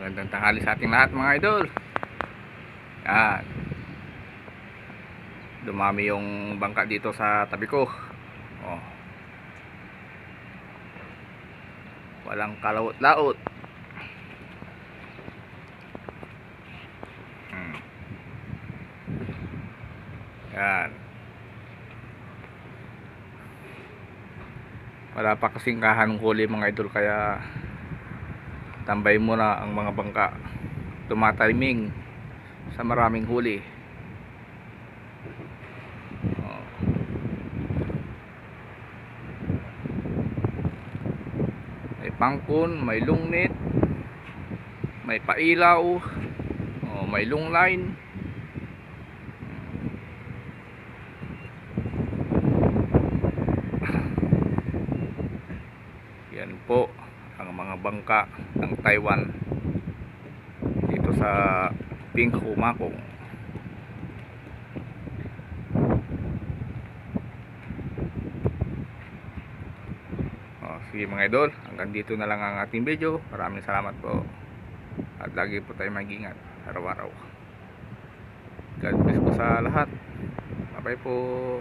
Magandang tanghali sa ating lahat mga idol. Yan. Dumami yung bangka dito sa tabi ko. Oh. Walang kalawot-laot. Hmm. Yan. Wala pa kasing kahanong huli mga idol kaya tambay muna ang mga bangka. Tumatiming sa maraming huli. Oh. may pangkon may lungnit may pailaw oh, may lungline. Yan po ang mga bangka ng Taiwan dito sa Pink Humakong oh, sige mga idol hanggang dito na lang ang ating video. Maraming salamat po. At lagi po tayo mag-ingat araw-araw. God bless po sa lahat. Bye po